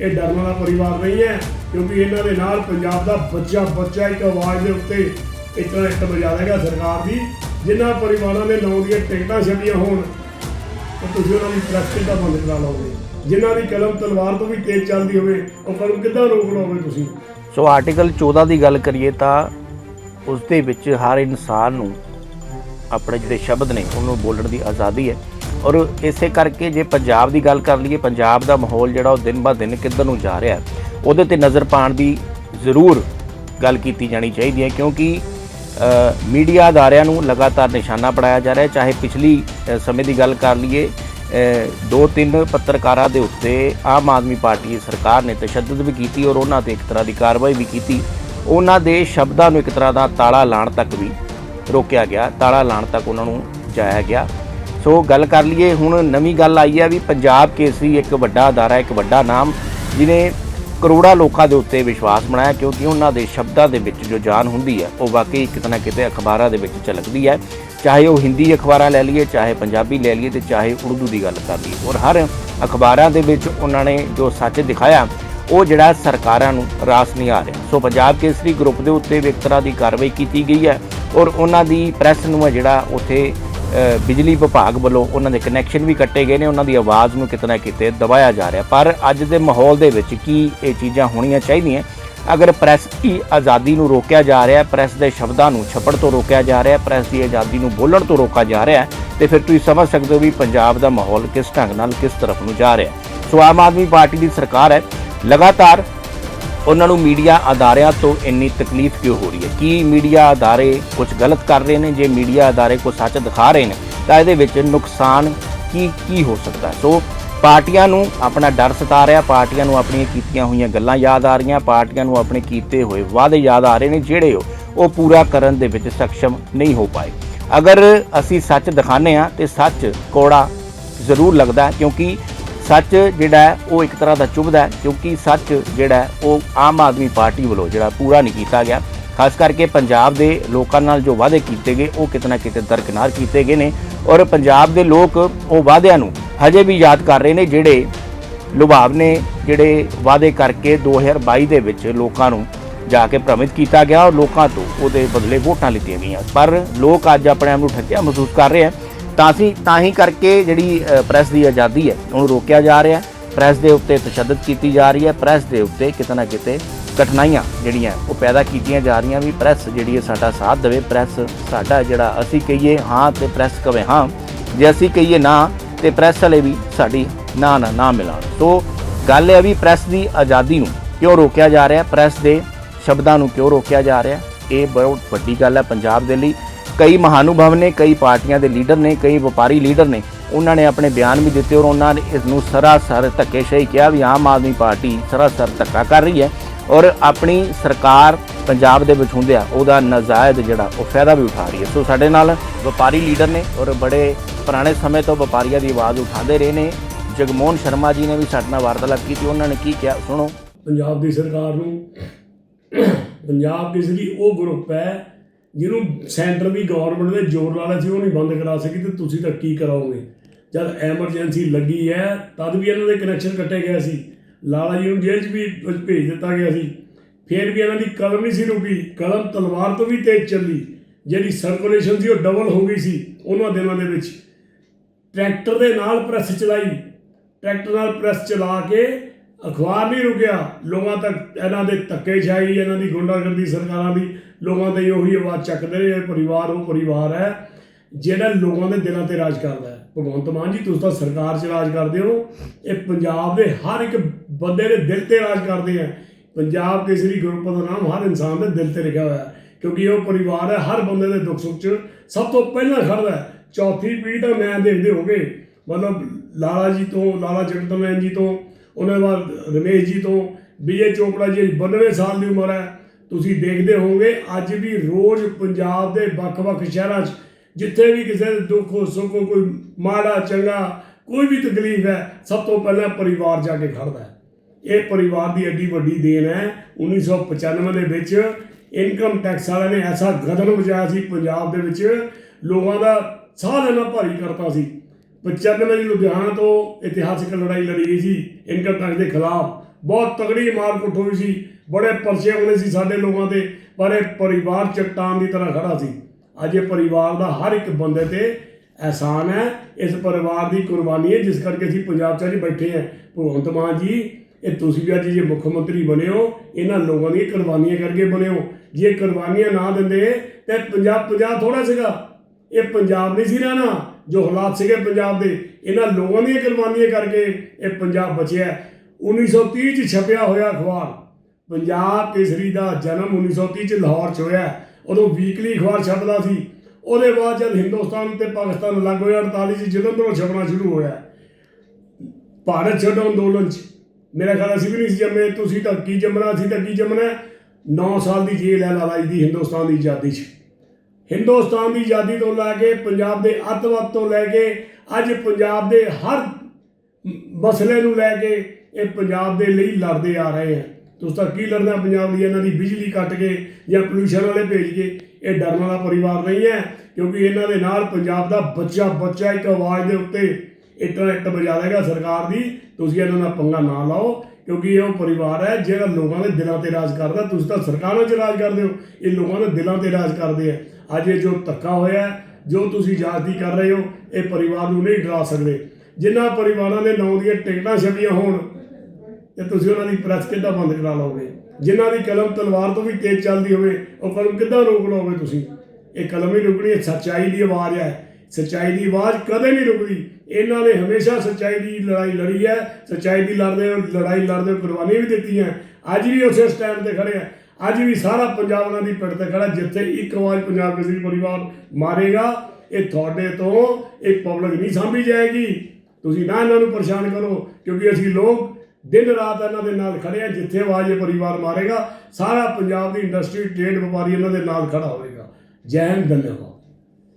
ਇਹ ਡਰਨ ਵਾਲਾ ਪਰਿਵਾਰ ਨਹੀਂ ਹੈ, ਕਿਉਂਕਿ ਇਹਨਾਂ ਦੇ ਨਾਲ ਪੰਜਾਬ ਦਾ ਬੱਚਾ ਬੱਚਾ ਇੱਕ ਆਵਾਜ਼ ਦੇ ਉੱਤੇ ਇਤਨਾ ਇੱਕ ਵਜਾ ਦੇਗਾ ਸਰਕਾਰ ਦੀ। ਜਿਨ੍ਹਾਂ ਪਰਿਵਾਰਾਂ ਦੇ ਨਾਂ ਦੀਆਂ ਟਿਕਟਾਂ ਛਪੀਆਂ ਹੋਣ, ਤਾਂ ਤੁਸੀਂ ਉਹਨਾਂ ਦੀ ਪ੍ਰੈਸ ਕਿੱਦਾਂ ਬੰਦ ਕਰਾ ਲਓਗੇ। ਜਿਨ੍ਹਾਂ ਦੀ ਕਲਮ ਤਲਵਾਰ ਤੋਂ ਵੀ ਤੇਜ਼ ਚੱਲਦੀ ਹੋਵੇ, ਉਹ ਕਲਮ ਕਿੱਦਾਂ ਰੋਕ ਲਓਗੇ ਤੁਸੀਂ? ਸੋ ਆਰਟੀਕਲ 14 ਦੀ ਗੱਲ ਕਰੀਏ ਤਾਂ ਉਸ ਦੇ ਵਿੱਚ ਹਰ ਇਨਸਾਨ ਨੂੰ ਆਪਣੇ ਜਿਹੜੇ ਸ਼ਬਦ ਨੇ, ਉਹਨੂੰ ਬੋਲਣ ਦੀ ਆਜ਼ਾਦੀ ਹੈ। ਔਰ ਇਸੇ ਕਰਕੇ ਜੇ ਪੰਜਾਬ ਦੀ ਗੱਲ ਕਰ ਲਈਏ, ਪੰਜਾਬ ਦਾ ਮਾਹੌਲ ਜਿਹੜਾ ਉਹ ਦਿਨ ਬਾ ਦਿਨ ਕਿੱਧਰ ਨੂੰ ਜਾ ਰਿਹਾ ਉਹਦੇ ਤੇ ਨਜ਼ਰ ਪਾਉਣ ਦੀ ਜ਼ਰੂਰ ਗੱਲ ਕੀਤੀ ਜਾਣੀ ਚਾਹੀਦੀ ਹੈ, ਕਿਉਂਕਿ ਮੀਡੀਆ ਅਦਾਰਿਆਂ ਨੂੰ ਲਗਾਤਾਰ ਨਿਸ਼ਾਨਾ ਬਣਾਇਆ ਜਾ ਰਿਹਾ ਚਾਹੇ ਪਿਛਲੀ ਸਮੇਂ ਦੀ ਗੱਲ ਕਰ ਲਈਏ ਦੋ ਤਿੰਨ ਪੱਤਰਕਾਰਾਂ ਦੇ ਉੱਤੇ ਆਮ ਆਦਮੀ ਪਾਰਟੀ ਦੀ ਸਰਕਾਰ ਨੇ ਤਸ਼ੱਦਦ ਵੀ ਕੀਤੀ ਔਰ ਉਹਨਾਂ ਤੇ ਇੱਕ ਤਰ੍ਹਾਂ ਦੀ ਕਾਰਵਾਈ ਵੀ ਕੀਤੀ। ਉਹਨਾਂ ਦੇ ਸ਼ਬਦਾਂ ਨੂੰ ਇੱਕ ਤਰ੍ਹਾਂ ਦਾ ਤਾਲਾ ਲਾਣ ਤੱਕ ਵੀ ਰੋਕਿਆ ਗਿਆ, ਤਾਲਾ ਲਾਣ ਤੱਕ ਉਹਨਾਂ ਨੂੰ ਜਾਇਆ ਗਿਆ। ਸੋ ਗੱਲ ਕਰ ਲਈਏ, ਹੁਣ ਨਵੀਂ ਗੱਲ ਆਈ ਹੈ ਵੀ ਪੰਜਾਬ ਕੇਸਰੀ ਇੱਕ ਵੱਡਾ ਅਦਾਰਾ, ਇੱਕ ਵੱਡਾ ਨਾਮ ਜਿਨੇ ਕਰੋੜਾਂ ਲੋਕਾਂ ਦੇ ਉੱਤੇ ਵਿਸ਼ਵਾਸ ਬਣਾਇਆ, ਕਿਉਂਕਿ ਉਹਨਾਂ ਦੇ ਸ਼ਬਦਾਂ ਦੇ ਵਿੱਚ ਜੋ ਜਾਨ ਹੁੰਦੀ ਹੈ, ਉਹ ਵਾਕਈ ਕਿਤੇ ਨਾ ਕਿਤੇ ਅਖਬਾਰਾਂ ਦੇ ਵਿੱਚ ਝਲਕਦੀ ਹੈ। ਚਾਹੇ ਉਹ ਹਿੰਦੀ ਅਖਬਾਰਾਂ ਲੈ ਲਈਏ, ਚਾਹੇ ਪੰਜਾਬੀ ਲੈ ਲਈਏ ਤੇ ਚਾਹੇ ਉਰਦੂ ਦੀ ਗੱਲ ਕਰ ਲਈਏ। ਔਰ ਹਰ ਅਖਬਾਰਾਂ ਦੇ ਵਿੱਚ ਉਹਨਾਂ ਨੇ ਜੋ ਸੱਚ ਦਿਖਾਇਆ, ਉਹ ਜਿਹੜਾ ਸਰਕਾਰਾਂ ਨੂੰ ਰਾਸ ਨਹੀਂ ਆ ਰਿਹਾ। ਸੋ ਪੰਜਾਬ ਕੇਸਰੀ ਗਰੁੱਪ ਦੇ ਉੱਤੇ ਵੀ ਇੱਕ ਤਰ੍ਹਾਂ ਦੀ ਕਾਰਵਾਈ ਕੀਤੀ ਗਈ ਹੈ ਔਰ ਉਹਨਾਂ ਦੀ ਪ੍ਰੈਸ ਨੂੰ ਹੈ ਜਿਹੜਾ ਉੱਥੇ ਬਿਜਲੀ ਵਿਭਾਗ ਵੱਲੋਂ ਉਹਨਾਂ ਦੇ ਕਨੈਕਸ਼ਨ ਵੀ ਕੱਟੇ ਗਏ ਨੇ, ਉਹਨਾਂ ਦੀ ਆਵਾਜ਼ ਨੂੰ ਕਿਤੇ ਨਾ ਕਿਤੇ ਦਬਾਇਆ ਜਾ ਰਿਹਾ। ਪਰ ਅੱਜ ਦੇ ਮਾਹੌਲ ਦੇ ਵਿੱਚ ਕੀ ਇਹ ਚੀਜ਼ਾਂ ਹੋਣੀਆਂ ਚਾਹੀਦੀਆਂ? ਅਗਰ ਪ੍ਰੈਸ ਦੀ ਆਜ਼ਾਦੀ ਨੂੰ ਰੋਕਿਆ ਜਾ ਰਿਹਾ ਹੈ ਪ੍ਰੈਸ ਦੇ ਸ਼ਬਦਾਂ ਨੂੰ ਛੱਪੜ ਤੋਂ ਰੋਕਿਆ ਜਾ ਰਿਹਾ ਹੈ ਪ੍ਰੈਸ ਦੀ ਆਜ਼ਾਦੀ ਨੂੰ ਬੋਲਣ ਤੋਂ ਰੋਕਿਆ ਜਾ ਰਿਹਾ ਹੈ ਤੇ ਫਿਰ ਤੁਸੀਂ ਸਮਝ ਸਕਦੇ ਹੋ ਵੀ ਪੰਜਾਬ ਦਾ ਮਾਹੌਲ ਕਿਸ ਢੰਗ ਨਾਲ ਕਿਸ ਤਰਫ ਨੂੰ ਜਾ ਰਿਹਾ। ਹੈ ਸੋ ਆਮ ਆਦਮੀ ਪਾਰਟੀ ਦੀ ਸਰਕਾਰ ਹੈ, ਲਗਾਤਾਰ ਉਹਨਾਂ ਨੂੰ ਮੀਡੀਆ ਅਦਾਰਿਆਂ ਤੋਂ ਇੰਨੀ ਤਕਲੀਫ ਕਿਉਂ ਹੋ ਰਹੀ ਹੈ? ਕੀ ਮੀਡੀਆ ਅਦਾਰੇ ਕੁਝ ਗਲਤ ਕਰ ਰਹੇ ਨੇ? ਜੇ ਮੀਡੀਆ ਅਦਾਰੇ ਕੋਈ ਸੱਚ ਦਿਖਾ ਰਹੇ ਨੇ, ਤਾਂ ਇਹਦੇ ਵਿੱਚ ਨੁਕਸਾਨ ਕੀ ਕੀ ਹੋ ਸਕਦਾ ਸੋ ਪਾਰਟੀਆਂ ਨੂੰ ਆਪਣਾ ਡਰ ਸਤਾ ਰਿਹਾ, ਪਾਰਟੀਆਂ ਨੂੰ ਆਪਣੀਆਂ ਕੀਤੀਆਂ ਹੋਈਆਂ ਗੱਲਾਂ ਯਾਦ ਆ ਰਹੀਆਂ, ਪਾਰਟੀਆਂ ਨੂੰ ਆਪਣੇ ਕੀਤੇ ਹੋਏ ਵਾਅਦੇ ਯਾਦ ਆ ਰਹੇ ਨੇ, ਜਿਹੜੇ ਉਹ ਪੂਰਾ ਕਰਨ ਦੇ ਵਿੱਚ ਸક્ષਮ ਨਹੀਂ ਹੋ ਪਾਏ। ਅਗਰ ਅਸੀਂ ਸੱਚ ਦਿਖਾਉਂਦੇ ਆ ਤੇ ਸੱਚ ਕੋੜਾ ਜ਼ਰੂਰ ਲੱਗਦਾ ਕਿਉਂਕਿ ਸੱਚ ਜਿਹੜਾ ਉਹ ਇੱਕ ਤਰ੍ਹਾਂ ਦਾ ਚੁਭਦਾ ਕਿਉਂਕਿ ਸੱਚ ਜਿਹੜਾ ਉਹ ਆਮ ਆਦਮੀ ਪਾਰਟੀ ਵੱਲੋਂ ਜਿਹੜਾ ਪੂਰਾ ਨਹੀਂ ਕੀਤਾ ਗਿਆ। ਖਾਸ ਕਰਕੇ ਪੰਜਾਬ ਦੇ ਲੋਕਾਂ ਨਾਲ ਜੋ ਵਾਅਦੇ ਕੀਤੇ ਗਏ, ਉਹ ਕਿਤੇ ਨਾ ਕਿਤੇ ਦਰਕਨਾਰ ਕੀਤੇ ਗਏ ਨੇ। ਔਰ ਪੰਜਾਬ ਦੇ ਲੋਕ ਉਹ ਵਾਅਦਿਆਂ ਨੂੰ ਹਜੇ ਵੀ ਯਾਦ ਕਰ ਰਹੇ ਨੇ, ਜਿਹੜੇ ਲੁਭਾਵ ਨੇ, ਜਿਹੜੇ ਵਾਅਦੇ ਕਰਕੇ 2022 ਦੇ ਵਿੱਚ ਲੋਕਾਂ ਨੂੰ ਜਾ ਕੇ ਭ੍ਰਮਿਤ ਕੀਤਾ ਗਿਆ ਔਰ ਲੋਕਾਂ ਤੋਂ ਉਹਦੇ ਬਦਲੇ ਵੋਟਾਂ ਲਿੱਤੀਆਂ ਗਈਆਂ। ਪਰ ਲੋਕ ਅੱਜ ਆਪਣੇ ਆਪ ਨੂੰ ਠੱਗਿਆ ਮਹਿਸੂਸ ਕਰ ਰਹੇ ਆ ਤਾਂ ਅਸੀਂ ਤਾਂ ਹੀ ਕਰਕੇ ਜਿਹੜੀ ਅ, ਪ੍ਰੈਸ ਦੀ ਆਜ਼ਾਦੀ ਹੈ ਉਹਨੂੰ ਰੋਕਿਆ ਜਾ ਰਿਹਾ ਹੈ। ਪ੍ਰੈਸ ਦੇ ਉੱਤੇ ਤਸ਼ੱਦਦ ਕੀਤੀ ਜਾ ਰਹੀ ਹੈ। ਪ੍ਰੈਸ ਦੇ ਉੱਤੇ ਕਿਤੇ ਨਾ ਕਿਤੇ ਕਠਿਨਾਈਆਂ ਜਿਹੜੀਆਂ ਉਹ ਪੈਦਾ ਕੀਤੀਆਂ ਜਾ ਰਹੀਆਂ ਵੀ ਪ੍ਰੈਸ ਜਿਹੜੀ ਹੈ ਸਾਡਾ ਸਾਥ ਦੇਵੇ। ਪ੍ਰੈਸ ਸਾਡਾ ਜਿਹੜਾ ਅਸੀਂ ਕਹੀਏ ਹਾਂ ਤੇ ਪ੍ਰੈਸ ਕਵੇ ਹਾਂ। ਜੇ ਅਸੀਂ ਕਹੀਏ ਨਾ ਤੇ ਪ੍ਰੈਸ ਵਾਲੇ ਵੀ ਸਾਡੀ ਨਾ ਨਾ ਨਾ ਮਿਲਾਣ। ਸੋ ਗੱਲ ਇਹ ਵੀ ਪ੍ਰੈਸ ਦੀ ਆਜ਼ਾਦੀ ਨੂੰ ਕਿਉਂ ਰੋਕਿਆ ਜਾ ਰਿਹਾ ਪ੍ਰੈਸ ਦੇ ਸ਼ਬਦਾਂ ਨੂੰ ਕਿਉਂ ਰੋਕਿਆ ਜਾ ਰਿਹਾ ਇਹ ਬਹੁਤ ਵੱਡੀ ਗੱਲ ਹੈ ਪੰਜਾਬ ਦੇ ਲਈ। ਕਈ ਮਹਾਨੁਭਾਵ ਨੇ, ਕਈ ਪਾਰਟੀਆਂ ਦੇ ਲੀਡਰ ਨੇ, ਕਈ ਵਪਾਰੀ ਲੀਡਰ ਨੇ, ਉਹਨਾਂ ਨੇ ਆਪਣੇ ਬਿਆਨ ਵੀ ਦਿੱਤੇ ਔਰ ਉਹਨਾਂ ਨੇ ਇਸ ਨੂੰ ਸਰਾਸਰ ਧੱਕੇਸ਼ਾਹੀ ਕਿਹਾ ਵੀ ਆਮ ਆਦਮੀ ਪਾਰਟੀ ਸਰਾਸਰ ਧੱਕਾ ਕਰ ਰਹੀ ਹੈ ਔਰ ਆਪਣੀ ਸਰਕਾਰ ਪੰਜਾਬ ਦੇ ਵਿੱਚ ਹੁੰਦਿਆਂ ਉਹਦਾ ਨਜਾਇਜ਼ ਜਿਹੜਾ ਉਹ ਫਾਇਦਾ ਵੀ ਉਠਾ ਰਹੀ ਹੈ। ਸੋ ਸਾਡੇ ਨਾਲ ਵਪਾਰੀ ਲੀਡਰ ਨੇ ਔਰ ਬੜੇ ਪੁਰਾਣੇ ਸਮੇਂ ਤੋਂ ਵਪਾਰੀਆਂ ਦੀ ਆਵਾਜ਼ ਉਠਾਉਂਦੇ ਰਹੇ ਨੇ। ਜਗਮੋਹਨ ਸ਼ਰਮਾ ਜੀ ਨੇ ਵੀ ਸਾਡੇ ਨਾਲ ਵਾਰਤਾਲਾਪ ਕੀਤੀ, ਉਹਨਾਂ ਨੇ ਕੀ ਕਿਹਾ? ਸੁਣੋ। ਪੰਜਾਬ ਦੀ ਸਰਕਾਰ ਨੂੰ, ਪੰਜਾਬ ਕਿਸ ਲਈ ਉਹ ਗਰੁੱਪ ਹੈ ਜਿਹਨੂੰ ਸੈਂਟਰ ਦੀ ਗਵਰਨਮੈਂਟ ਨੇ ਜ਼ੋਰ ਲਾ ਲਿਆ ਸੀ, ਉਹ ਨਹੀਂ ਬੰਦ ਕਰਾ ਸਕੀ ਤੇ ਤੁਸੀਂ ਤਾਂ ਕੀ ਕਰਾਓਗੇ? ਜਦ ਐਮਰਜੈਂਸੀ ਲੱਗੀ ਹੈ, ਤਦ ਵੀ ਇਹਨਾਂ ਦੇ ਕਨੈਕਸ਼ਨ ਕੱਟੇ ਗਏ ਸੀ। ਲਾਲਾ ਜੀ ਨੂੰ ਜੇਲ੍ਹ 'ਚ ਵੀ ਭੇਜ ਦਿੱਤਾ ਗਿਆ ਸੀ। ਫਿਰ ਵੀ ਇਹਨਾਂ ਦੀ ਕਲਮ ਨਹੀਂ ਸੀ ਰੁਕੀ। ਕਲਮ ਤਲਵਾਰ ਤੋਂ ਵੀ ਤੇਜ਼ ਚੱਲੀ। ਜਿਹੜੀ ਸਰਕੂਲੇਸ਼ਨ ਸੀ, ਉਹ ਡਬਲ ਹੋ ਗਈ ਸੀ ਉਹਨਾਂ ਦਿਨਾਂ ਦੇ ਵਿੱਚ। ਟਰੈਕਟਰ ਦੇ ਨਾਲ ਪ੍ਰੈਸ ਚਲਾਈ। ਟਰੈਕਟਰ ਨਾਲ ਪ੍ਰੈਸ ਚਲਾ ਕੇ ਅਖਬਾਰ ਨਹੀਂ ਰੁਕਿਆ। ਲੋਕਾਂ ਤੱਕ ਇਹਨਾਂ ਦੇ ਧੱਕੇ ਛਾਈ, ਇਹਨਾਂ ਦੀ ਗੁੰਡਾਗਰਦੀ ਸਰਕਾਰਾਂ ਦੀ। ਲੋਕਾਂ ਤੇ ਉਹੀ ਆਵਾਜ਼ ਚੱਕਦੇ ਰਹੇ ਇਹ ਪਰਿਵਾਰ ਉਹ ਪਰਿਵਾਰ ਹੈ, ਜਿਹੜਾ ਲੋਕਾਂ ਦੇ ਦਿਲਾਂ ਤੇ ਰਾਜ ਕਰਦਾ ਹੈ। ਭਗਵੰਤ ਮਾਨ ਜੀ, ਤੁਸੀਂ ਤਾਂ ਸਰਕਾਰ 'ਚ ਰਾਜ ਕਰਦੇ ਹੋ। ਇਹ ਪੰਜਾਬ ਦੇ ਹਰ ਇੱਕ ਬੰਦੇ ਦੇ ਦਿਲ ਤੇ ਰਾਜ ਕਰਦੇ ਆ। ਪੰਜਾਬ ਕੇਸਰੀ ਗਰੁੱਪ ਦਾ ਨਾਮ ਹਰ ਇਨਸਾਨ ਦੇ ਦਿਲ ਤੇ ਲਿਖਿਆ ਹੋਇਆ ਹੈ, ਕਿਉਂਕਿ ਉਹ ਪਰਿਵਾਰ ਹੈ, ਹਰ ਬੰਦੇ ਦੇ ਦੁੱਖ ਸੁੱਖ 'ਚ ਸਭ ਤੋਂ ਪਹਿਲਾਂ ਖੜਦਾ ਹੈ। ਚੌਥੀ ਪੀੜ੍ਹੀ ਤਾਂ ਮੈਂ ਦੇਖਦੇ ਹੋਗੇ, ਮਤਲਬ ਲਾਲਾ ਜੀ ਤੋਂ, ਲਾਲਾ ਜਗਤਮੈਨ ਜੀ ਤੋਂ ਉਹਨਾਂ ਦੇ ਬਾਅਦ ਰਮੇਸ਼ ਜੀ ਤੋਂ ਵਿਜੇ ਚੋਪੜਾ ਜੀ 92 ਸਾਲ ਦੀ ਉਮਰ ਹੈ। ਤੁਸੀਂ ਦੇਖਦੇ ਹੋਵੋਗੇ, ਅੱਜ ਵੀ ਰੋਜ਼ ਪੰਜਾਬ ਦੇ ਵੱਖ-ਵੱਖ ਸ਼ਹਿਰਾਂ 'ਚ ਜਿੱਥੇ ਵੀ ਕਿਸੇ ਦੇ ਦੁੱਖ ਹੋ ਸੁੱਖ ਹੋ ਕੋਈ ਮਾੜਾ, ਚੰਗਾ, ਕੋਈ ਵੀ ਤਕਲੀਫ ਹੈ, ਸਭ ਤੋਂ ਪਹਿਲਾਂ ਪਰਿਵਾਰ ਜਾ ਕੇ ਖੜਦਾ ਹੈ। ਇਹ ਪਰਿਵਾਰ ਦੀ ਐਡੀ ਵੱਡੀ ਦੇਣ ਹੈ 1995 ਦੇ ਵਿੱਚ ਇਨਕਮ ਟੈਕਸ ਵਾਲਿਆਂ ਨੇ ਐਸਾ ਗਦਨ ਵਜਾਇਆ ਸੀ, ਪੰਜਾਬ ਦੇ ਵਿੱਚ। ਲੋਕਾਂ ਦਾ ਸਾਹ ਲੈਣਾ ਭਾਰੀ ਕਰਤਾ ਸੀ। 95 ਦੀ ਲੁਧਿਆਣਾ ਤੋਂ ਇਤਿਹਾਸਕ ਲੜਾਈ ਲੜੀ ਗਈ ਸੀ ਇਨਕਮ ਟੈਕਸ ਦੇ ਖਿਲਾਫ। ਬਹੁਤ ਤਗੜੀ ਮਾਰ ਕੁੱਟ ਹੋਈ ਸੀ, ਬੜੇ ਪਰਚੇ ਹੋਣੇ ਸੀ ਸਾਡੇ ਲੋਕਾਂ ਤੇ, ਪਰ ਇਹ ਪਰਿਵਾਰ ਚਟਾਨ ਦੀ ਤਰ੍ਹਾਂ ਖੜਾ ਸੀ। ਅੱਜ ਇਹ ਪਰਿਵਾਰ ਦਾ ਹਰ ਇੱਕ ਬੰਦੇ ਤੇ ਅਹਿਸਾਨ ਹੈ, ਇਸ ਪਰਿਵਾਰ ਦੀ ਕੁਰਬਾਨੀ ਹੈ, ਜਿਸ ਕਰਕੇ ਅਸੀਂ ਪੰਜਾਬ 'ਚ ਅੱਜ ਬੈਠੇ ਹਾਂ। ਭਗਵੰਤ ਮਾਨ ਜੀ, ਇਹ ਤੁਸੀਂ ਵੀ ਅੱਜ ਜੇ ਮੁੱਖ ਮੰਤਰੀ ਬਣੇ ਹੋ, ਇਹਨਾਂ ਲੋਕਾਂ ਦੀਆਂ ਕੁਰਬਾਨੀਆਂ ਕਰਕੇ ਬਣੇ ਹੋ। ਜੇ ਕੁਰਬਾਨੀਆਂ ਨਾ ਦਿੰਦੇ, ਤੇ ਪੰਜਾਬ ਪੰਜਾਬ ਥੋੜਾ ਸੀਗਾ। ਇਹ ਪੰਜਾਬ ਨਹੀਂ ਸੀ ਰਹਿਣਾ। ਜੋ ਹਾਲਾਤ ਸੀਗੇ ਪੰਜਾਬ ਦੇ, ਇਹਨਾਂ ਲੋਕਾਂ ਦੀਆਂ ਕੁਰਬਾਨੀਆਂ ਕਰਕੇ ਇਹ ਪੰਜਾਬ ਬਚਿਆ 1930 ਚ ਛਪਿਆ ਹੋਇਆ ਅਖਬਾਰ, ਪੰਜਾਬ ਕੇਸਰੀ ਦਾ ਜਨਮ 1930 ਚ ਲਾਹੌਰ ਚ ਹੋਇਆ ਉਦੋਂ ਵੀਕਲੀ ਅਖਬਾਰ ਛਪਦਾ ਸੀ। ਉਹਦੇ ਬਾਅਦ ਜਦ ਹਿੰਦੁਸਤਾਨ ਤੇ ਪਾਕਿਸਤਾਨ ਅਲੱਗ ਹੋਇਆ 48 ਚ ਜਲੰਧਰੋਂ ਛਪਣਾ ਸ਼ੁਰੂ ਹੋਇਆ ਭਾਰਤ ਛੱਡੋ ਅੰਦੋਲਨ ਚ। ਮੇਰਾ ਖਿਆਲ ਅਸੀਂ ਵੀ ਨਹੀਂ ਸੀ ਜੰਮੇ, ਤੁਸੀਂ ਤਾਂ ਕੀ ਜੰਮਣਾ ਸੀ ਤਾਂ ਕੀ ਜੰਮਣਾ 9 ਸਾਲ ਦੀ ਜੇਲ੍ਹ ਹੈ ਲਾਲਾ ਦੀ ਹਿੰਦੁਸਤਾਨ ਦੀ ਆਜ਼ਾਦੀ 'ਚ। ਹਿੰਦੁਸਤਾਨ ਦੀ ਆਜ਼ਾਦੀ ਤੋਂ ਲੈ ਕੇ ਪੰਜਾਬ ਦੇ ਅੱਤਵਾਦ ਤੋਂ ਲੈ ਕੇ ਅੱਜ ਪੰਜਾਬ ਦੇ ਹਰ ਮਸਲੇ ਨੂੰ ਲੈ ਕੇ ਇਹ ਪੰਜਾਬ ਦੇ ਲਈ ਲੜਦੇ ਆ ਰਹੇ ਆ। ਤੁਸੀਂ ਤਾਂ ਕੀ ਲੜਨਾ ਪੰਜਾਬ ਲਈ? ਇਹਨਾਂ ਦੀ ਬਿਜਲੀ ਕੱਟ ਕੇ ਜਾਂ ਪੋਲੂਸ਼ਨ ਵਾਲੇ ਭੇਜ ਕੇ। ਇਹ ਡਰਨ ਵਾਲਾ ਪਰਿਵਾਰ ਨਹੀਂ ਹੈ, ਕਿਉਂਕਿ ਇਹਨਾਂ ਦੇ ਨਾਲ ਪੰਜਾਬ ਦਾ ਬੱਚਾ ਬੱਚਾ ਇੱਕ ਆਵਾਜ਼ ਦੇ ਉੱਤੇ ਇੱਟਾਂ ਇੱਟ ਵਜਾ ਦੇਗਾ ਸਰਕਾਰ ਦੀ। ਤੁਸੀਂ ਇਹਨਾਂ ਨਾਲ ਪੰਗਾ ਨਾ ਲਾਓ। ਕਿਉਂਕਿ ਇਹ ਉਹ ਪਰਿਵਾਰ ਹੈ, ਜਿਹੜਾ ਲੋਕਾਂ ਦੇ ਦਿਲਾਂ ਤੇ ਰਾਜ ਕਰਦਾ, ਤੁਸੀਂ ਤਾਂ ਸਰਕਾਰਾਂ 'ਚ ਰਾਜ ਕਰਦੇ ਹੋ। ਇਹ ਲੋਕਾਂ ਦੇ ਦਿਲਾਂ ਤੇ ਰਾਜ ਕਰਦੇ ਆ। ਅੱਜ ਇਹ ਜੋ ਧੱਕਾ ਹੋਇਆ ਜੋ ਤੁਸੀਂ ਜਾਤੀ ਕਰ ਰਹੇ ਹੋ, ਇਹ ਪਰਿਵਾਰ ਨੂੰ ਨਹੀਂ ਡਰਾ ਸਕਦੇ। ਜਿਨ੍ਹਾਂ ਪਰਿਵਾਰਾਂ ਦੇ ਨਾਂ ਦੀਆਂ ਟਿਕਟਾਂ ਛਪੀਆਂ ਹੋਣ, ਤੇ ਤੁਸੀਂ ਉਹਨਾਂ ਦੀ ਪ੍ਰੈਸ ਕਿੱਦਾਂ ਬੰਦ ਕਰਾ ਲਓਗੇ? ਜਿਨ੍ਹਾਂ ਦੀ ਕਲਮ ਤਲਵਾਰ ਤੋਂ ਵੀ ਤੇਜ਼ ਚੱਲਦੀ ਹੋਵੇ, ਉਹ ਕਲਮ ਕਿੱਦਾਂ ਰੋਕ ਲਓਗੇ ਤੁਸੀਂ? ਇਹ ਕਲਮ ਹੀ ਰੁਕਣੀ ਹੈ, ਸੱਚਾਈ ਦੀ ਆਵਾਜ਼ ਹੈ। ਸੱਚਾਈ ਦੀ ਆਵਾਜ਼ ਕਦੇ ਨਹੀਂ ਰੁਕਦੀ। ਇਹਨਾਂ ਨੇ ਹਮੇਸ਼ਾ ਸੱਚਾਈ ਦੀ ਲੜਾਈ ਲੜੀ ਹੈ, ਸੱਚਾਈ ਦੀ ਲੜਦੇ ਲੜਾਈ ਲੜਦੇ ਹੋ ਕੁਰਬਾਨੀ ਵੀ ਦਿੱਤੀ ਹੈ। ਅੱਜ ਵੀ ਉਸੇ ਸਟੈਂਡ ਤੇ ਖੜੇ ਆ ਅੱਜ ਵੀ ਸਾਰਾ ਪੰਜਾਬ ਉਹਨਾਂ ਦੀ ਪਿੱਠ ਤੇ ਖੜਾ ਜਿੱਥੇ ਇੱਕ ਆਵਾਜ਼ ਪੰਜਾਬ ਕੇਸਰੀ ਪਰਿਵਾਰ ਮਾਰੇਗਾ, ਇਹ ਤੁਹਾਡੇ ਤੋਂ ਇਹ ਪਬਲਿਕ ਨਹੀਂ ਸਾਂਭੀ ਜਾਏਗੀ। ਤੁਸੀਂ ਨਾ ਇਹਨਾਂ ਨੂੰ ਪਰੇਸ਼ਾਨ ਕਰੋ, ਕਿਉਂਕਿ ਅਸੀਂ ਲੋਕ ਦਿਨ ਰਾਤ ਇਹਨਾਂ ਦੇ ਨਾਲ ਖੜੇ ਆ ਜਿੱਥੇ ਆਵਾਜ਼ ਇਹ ਪਰਿਵਾਰ ਮਾਰੇਗਾ, ਸਾਰਾ ਪੰਜਾਬ ਦੀ ਇੰਡਸਟਰੀ ਟ੍ਰੇਡ ਵਪਾਰੀ ਇਹਨਾਂ ਦੇ ਨਾਲ ਖੜਾ ਹੋਵੇਗਾ। ਜੈ ਹਿੰਦ, ਧੰਨਵਾਦ।